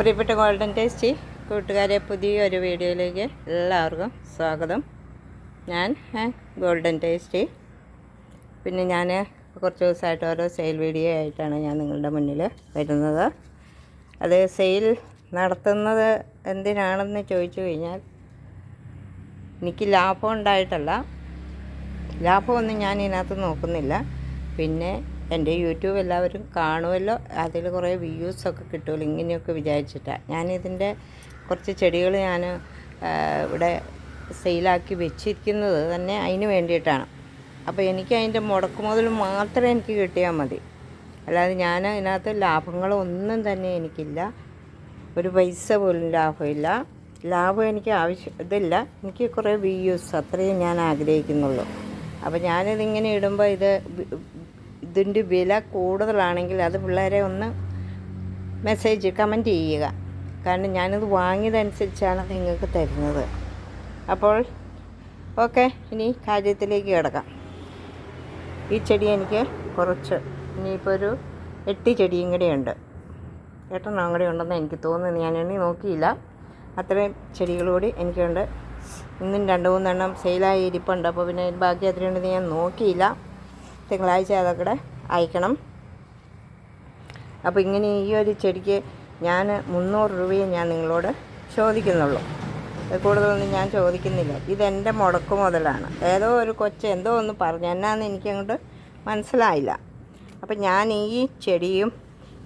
പ്രിയപ്പെട്ട golden tasty കൂട്ടുകാരെ പുതിയൊരു വീഡിയോയിലേക്ക് എല്ലാവർക്കും സ്വാഗതം. ഞാൻ ഗോൾഡൻ ടേസ്റ്റി. പിന്നെ ഞാൻ കുറച്ച് ദിവസമായിട്ട് ഓരോ സെയിൽ വീഡിയോ ആയിട്ടാണ് ഞാൻ നിങ്ങളുടെ മുന്നിൽ വരുന്നത്. അത് സെയിൽ നടത്തുന്നത് എന്തിനാണെന്ന് ചോദിച്ചു കഴിഞ്ഞാൽ എനിക്ക് ലാഭം ഉണ്ടായിട്ടല്ല. ലാഭമൊന്നും ഞാൻ ഇതിനകത്ത് നോക്കുന്നില്ല. പിന്നെ എന്റെ യൂട്യൂബ് എല്ലാവരും കാണുമല്ലോ. അതിൽ കുറേ വ്യൂസൊക്കെ കിട്ടുമല്ലോ ഇങ്ങനെയൊക്കെ വിചാരിച്ചിട്ടാണ് ഞാനിതിന്റെ കുറച്ച് ചെടികൾ ഞാൻ ഇവിടെ സെയിലാക്കി വെച്ചിരിക്കുന്നത് തന്നെ അതിന് വേണ്ടിയിട്ടാണ്. അപ്പോൾ എനിക്ക് അതിന്റെ മുടക്ക് മുതൽ മാത്രമേ എനിക്ക് കിട്ടിയാൽ മതി. അല്ലാതെ ഞാൻ ഇതിനകത്ത് ലാഭങ്ങളൊന്നും തന്നെ എനിക്കില്ല. ഒരു പൈസ പോലും ലാഭമില്ല. ലാഭം എനിക്ക് ആവശ്യം ഇതില്ല. എനിക്ക് കുറേ വ്യൂസ് അത്രയും ഞാൻ ആഗ്രഹിക്കുന്നുള്ളൂ. അപ്പോൾ ഞാനിതിങ്ങനെ ഇടുമ്പോൾ ഇത് ഇതിന്റെ വില കൂടുതലാണെങ്കിൽ അത് പിള്ളേരെ ഒന്ന് മെസ്സേജ് കമന്റ് ചെയ്യുക. കാരണം ഞാനിത് വാങ്ങിയതനുസരിച്ചാണ് നിങ്ങൾക്ക് തരുന്നത്. അപ്പോൾ ഓക്കെ ഇനി കാര്യത്തിലേക്ക് കിടക്കാം. ഈ ചെടി എനിക്ക് കുറച്ച് ഇനിയിപ്പോൾ ഒരു എട്ട് ചെടിയും കൂടെ ഉണ്ട്. എട്ടെണ്ണം കൂടെ ഉണ്ടെന്ന് എനിക്ക് തോന്നുന്നു. ഞാൻ എണ്ണി നോക്കിയില്ല. അത്രയും ചെടികൾ കൂടി എനിക്കുണ്ട്. ഇന്നും രണ്ട് മൂന്നെണ്ണം സെയിലായി ഇരിപ്പുണ്ട്. അപ്പോൾ പിന്നെ ബാക്കി അത്രയുണ്ടെന്ന് ഞാൻ നോക്കിയില്ല. തിങ്കളാഴ്ച അതൊക്കെ അയക്കണം. അപ്പോൾ ഇങ്ങനെ ഈ ഒരു ചെടിക്ക് ഞാൻ മുന്നൂറ് രൂപയെ ഞാൻ നിങ്ങളോട് ചോദിക്കുന്നുള്ളൂ. കൂടുതലൊന്നും ഞാൻ ചോദിക്കുന്നില്ല. ഇതെന്റെ മുടക്ക് മുതലാണ്. ഏതോ ഒരു കൊച്ച എന്തോ ഒന്ന് പറഞ്ഞു എന്നാന്ന് എനിക്കങ്ങോട്ട് മനസ്സിലായില്ല. അപ്പം ഞാൻ ഈ ചെടിയും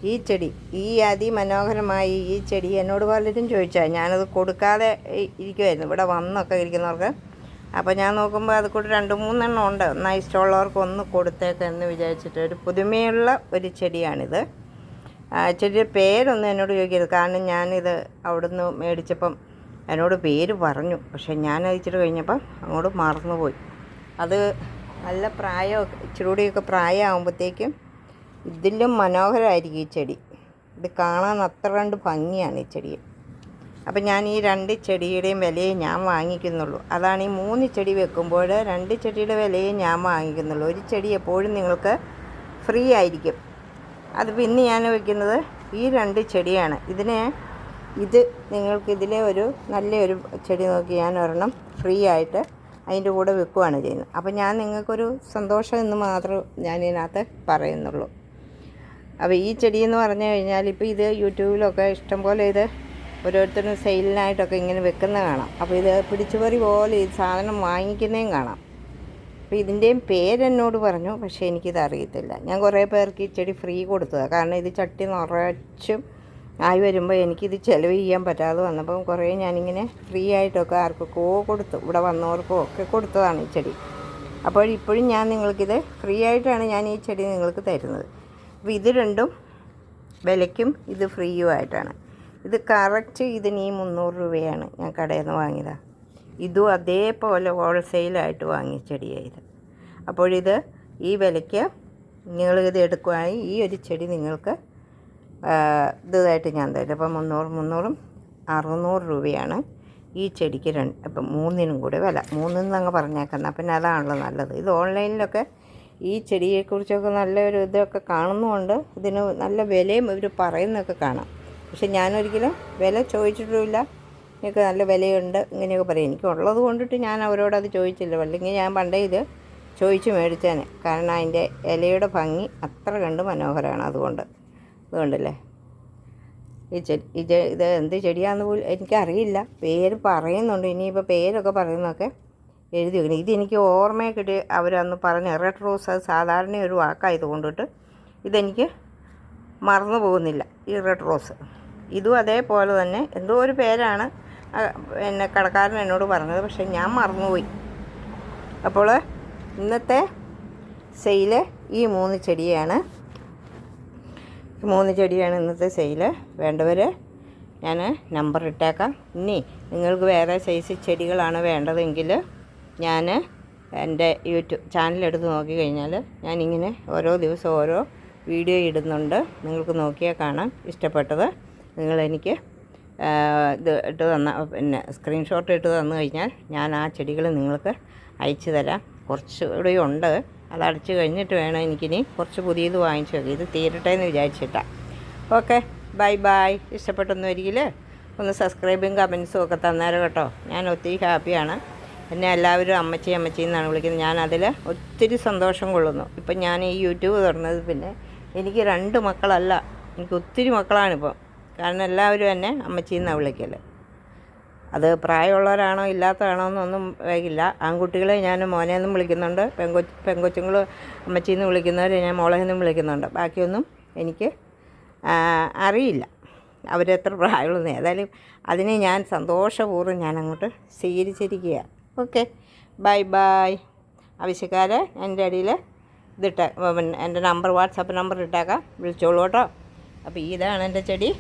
ഈ ചെടി ഈ അതിമനോഹരമായ ഈ ചെടി എന്നോട് പലരും ചോദിച്ചാൽ ഞാനത് കൊടുക്കാതെ ഇരിക്കുമായിരുന്നു ഇവിടെ വന്നൊക്കെ ഇരിക്കുന്നവർക്ക് അപ്പോൾ ഞാൻ നോക്കുമ്പോൾ അത് കൂടി രണ്ട് മൂന്നെണ്ണം ഉണ്ട്. എന്നാൽ ഇഷ്ടമുള്ളവർക്ക് ഒന്ന് കൊടുത്തേക്കെന്ന് വിചാരിച്ചിട്ട് ഒരു പുതുമയുള്ള ഒരു ചെടിയാണിത്. ചെടിയുടെ പേരൊന്നും എന്നോട് ചോദിക്കരുത്. കാരണം ഞാനിത് അവിടുന്ന് മേടിച്ചപ്പം എന്നോട് പേര് പറഞ്ഞു. പക്ഷേ ഞാൻ അയച്ചിട്ട് കഴിഞ്ഞപ്പം അങ്ങോട്ട് മറന്നുപോയി. അത് നല്ല പ്രായമൊക്കെ ഇച്ചിരി പ്രായമാകുമ്പോഴത്തേക്കും ഇതിലും മനോഹരമായിരിക്കും ഈ ചെടി. ഇത് കാണാൻ അത്ര കണ്ട് ഭംഗിയാണ് ഈ ചെടി. അപ്പം ഞാൻ ഈ രണ്ട് ചെടിയുടെയും വിലയെ ഞാൻ വാങ്ങിക്കുന്നുള്ളൂ. അതാണ് ഈ മൂന്ന് ചെടി വെക്കുമ്പോൾ രണ്ട് ചെടിയുടെ വിലയെ ഞാൻ വാങ്ങിക്കുന്നുള്ളൂ. ഒരു ചെടി എപ്പോഴും നിങ്ങൾക്ക് ഫ്രീ ആയിരിക്കും. അത് പിന്നെ ഞാൻ വെക്കുന്നത് ഈ രണ്ട് ചെടിയാണ്. ഇതിനെ ഇത് നിങ്ങൾക്കിതിലെ ഒരു നല്ലൊരു ചെടി നോക്കി ഞാൻ ഒരെണ്ണം ഫ്രീ ആയിട്ട് അതിന്റെ കൂടെ വെക്കുകയാണ് ചെയ്യുന്നത്. അപ്പോൾ ഞാൻ നിങ്ങൾക്കൊരു സന്തോഷം എന്ന് മാത്രം ഞാൻ ഇതിനകത്ത് പറയുന്നുള്ളൂ. അപ്പോൾ ഈ ചെടി എന്ന് പറഞ്ഞു കഴിഞ്ഞാൽ ഇപ്പോൾ ഇത് യൂട്യൂബിലൊക്കെ ഇഷ്ടംപോലെ ഇത് ഓരോരുത്തരും സെയിലിനായിട്ടൊക്കെ ഇങ്ങനെ വെക്കുന്ന കാണാം. അപ്പോൾ ഇത് പിടിച്ചുപറി പോലെ ഈ സാധനം വാങ്ങിക്കുന്നതും കാണാം. അപ്പോൾ ഇതിന്റെയും പേരെന്നോട് പറഞ്ഞു പക്ഷേ എനിക്കിത് അറിയത്തില്ല. ഞാൻ കുറേ പേർക്ക് ഈ ചെടി ഫ്രീ കൊടുത്തതാണ്. കാരണം ഇത് ചട്ടി നിറച്ചും ആയി വരുമ്പോൾ എനിക്കിത് ചിലവ് ചെയ്യാൻ പറ്റാതെ വന്നപ്പം കുറേ ഞാനിങ്ങനെ ഫ്രീ ആയിട്ടൊക്കെ ആർക്കൊക്കെ കൊടുത്തു. ഇവിടെ വന്നവർക്കോ ഒക്കെ കൊടുത്തതാണ് ഈ ചെടി. അപ്പോൾ ഇപ്പോഴും ഞാൻ നിങ്ങൾക്കിത് ഫ്രീ ആയിട്ടാണ് ഞാൻ ഈ ചെടി നിങ്ങൾക്ക് തരുന്നത്. അപ്പോൾ ഇത് രണ്ടും വിലയ്ക്കും ഇത് ഫ്രീയും ആയിട്ടാണ് ഇത് കറക്റ്റ് ഇതിന് ഈ മുന്നൂറ് രൂപയാണ് ഞാൻ കടയിൽ നിന്ന് വാങ്ങിയതാണ് ഇതും അതേപോലെ ഹോൾസെയിലായിട്ട് വാങ്ങിയ ചെടിയായത് അപ്പോഴിത് ഈ വിലയ്ക്ക് നിങ്ങൾ ഇത് എടുക്കുകയാണെങ്കിൽ ഈ ഒരു ചെടി നിങ്ങൾക്ക് ഇതായിട്ട് ഞാൻ തരും. അപ്പം മുന്നൂറ് മുന്നൂറും അറുന്നൂറ് രൂപയാണ് ഈ ചെടിക്ക് രണ്ട് അപ്പം മൂന്നിനും കൂടെ വില. മൂന്നിന്ന് അങ്ങ് പറഞ്ഞേക്കുന്ന പിന്നെ അതാണല്ലോ നല്ലത്. ഇത് ഓൺലൈനിലൊക്കെ ഈ ചെടിയെക്കുറിച്ചൊക്കെ നല്ലൊരു ഇതൊക്കെ കാണുന്നുമുണ്ട്. ഇതിന് നല്ല വിലയും ഇവർ പറയുന്നൊക്കെ കാണാം. പക്ഷെ ഞാനൊരിക്കലും വില ചോദിച്ചിട്ടുമില്ല. എനിക്ക് നല്ല വിലയുണ്ട് ഇങ്ങനെയൊക്കെ പറയും. എനിക്ക് ഉള്ളത് കൊണ്ടിട്ട് ഞാൻ അവരോട് അത് ചോദിച്ചില്ല. അല്ലെങ്കിൽ ഞാൻ പണ്ടേ ഇത് ചോദിച്ച് മേടിച്ചേനെ. കാരണം അതിന്റെ ഇലയുടെ ഭംഗി അത്ര കണ്ട് മനോഹരമാണ് അതുകൊണ്ട്. അതുകൊണ്ടല്ലേ? ഈ ചെടി ചെ- ഇത് എന്ത് ചെടിയാണെന്ന് പോലും എനിക്കറിയില്ല. പേര് പറയുന്നുണ്ട്. ഇനിയിപ്പോൾ പേരൊക്കെ പറയുന്നതൊക്കെ എഴുതി വെക്കണം. ഇതെനിക്ക് ഓർമ്മയെ കിട്ടി അവരന്ന് പറഞ്ഞ റെഡ് റോസ് അത് സാധാരണ ഒരു വാക്കായത് കൊണ്ടിട്ട് ഇതെനിക്ക് മറന്നു പോകുന്നില്ല. ഈ റെഡ് റോസ്. ഇതും അതേപോലെ തന്നെ എന്തോ ഒരു പേരാണ് എന്നെ കടക്കാരൻ എന്നോട് പറഞ്ഞത് പക്ഷേ ഞാൻ മറന്നുപോയി. അപ്പോൾ ഇന്നത്തെ സെയിൽ ഈ മൂന്ന് ചെടിയാണ്. മൂന്ന് ചെടിയാണ് ഇന്നത്തെ സെയിൽ. വേണ്ടവർ ഞാൻ നമ്പർ ഇട്ടേക്കാം. ഇനി നിങ്ങൾക്ക് വേറെ സൈസ് ചെടികളാണ് വേണ്ടതെങ്കിൽ ഞാൻ എന്റെ യൂട്യൂബ് ചാനലെടുത്ത് നോക്കിക്കഴിഞ്ഞാൽ ഞാനിങ്ങനെ ഓരോ ദിവസം ഓരോ വീഡിയോ ഇടുന്നുണ്ട്. നിങ്ങൾക്ക് നോക്കിയാൽ കാണാം. ഇഷ്ടപ്പെട്ടത് നിങ്ങളെനിക്ക് ഇത് ഇട്ട് തന്ന പിന്നെ സ്ക്രീൻഷോട്ട് ഇട്ട് തന്നു കഴിഞ്ഞാൽ ഞാൻ ആ ചെടികൾ നിങ്ങൾക്ക് അയച്ചു തരാം. കുറച്ച് കൂടെ ഉണ്ട്. അത് അടച്ചു കഴിഞ്ഞിട്ട് വേണം എനിക്കിനി കുറച്ച് പുതിയത് വാങ്ങിച്ചു നോക്കി ഇത് തീരട്ടെ എന്ന് വിചാരിച്ചിട്ടാണ് ഓക്കെ ബൈ ബൈ. ഇഷ്ടപ്പെട്ടൊന്നും ഒരിക്കൽ ഒന്ന് സബ്സ്ക്രൈബും കമൻസും ഒക്കെ തന്നേരം കേട്ടോ. ഞാൻ ഒത്തിരി ഹാപ്പിയാണ്. എന്നെ എല്ലാവരും അമ്മച്ചി അമ്മച്ചി എന്നാണ് വിളിക്കുന്നത്. ഞാൻ അതിൽ ഒത്തിരി സന്തോഷം കൊള്ളുന്നു. ഇപ്പം ഞാൻ ഈ യൂട്യൂബ് തുറന്നത് പിന്നെ എനിക്ക് രണ്ട് മക്കളല്ല എനിക്ക് ഒത്തിരി മക്കളാണിപ്പോൾ കാരണം എല്ലാവരും എന്നെ അമ്മച്ചി എന്നാണ് വിളിക്കൽ അത് പ്രായമുള്ളവരാണോ ഇല്ലാത്തതാണോ എന്നൊന്നും ഇല്ല ആൺകുട്ടികളെ ഞാൻ മോനെ എന്നും വിളിക്കുന്നുണ്ട്. പെങ്കൊ പെങ്കൊച്ചുങ്ങൾ അമ്മച്ചിന്ന് വിളിക്കുന്നവരെ ഞാൻ മോളെ എന്നും വിളിക്കുന്നുണ്ട്. ബാക്കിയൊന്നും എനിക്ക് അറിയില്ല. അവരെത്ര പ്രായമുള്ളതെന്ന് ഏതായാലും അതിനെ ഞാൻ സന്തോഷപൂർവം ഞാൻ അങ്ങോട്ട് സ്വീകരിച്ചിരിക്കുക ഓക്കെ. Bye bye. ആവശ്യക്കാരെ എന്റെ അടിയിൽ ഇതിട്ട് എന്റെ നമ്പർ വാട്സാപ്പ് നമ്പർ ഇട്ടേക്കാം. വിളിച്ചോളൂ കേട്ടോ. അപ്പോൾ ഇതാണ് എന്റെ ചെടി.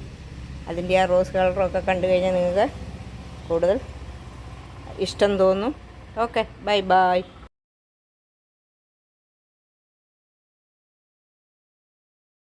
അതിന്റെ ആ റോസ് കളറൊക്കെ കണ്ടു കഴിഞ്ഞാൽ നിങ്ങൾക്ക് കൂടുതൽ ഇഷ്ടം തോന്നും. Okay bye bye.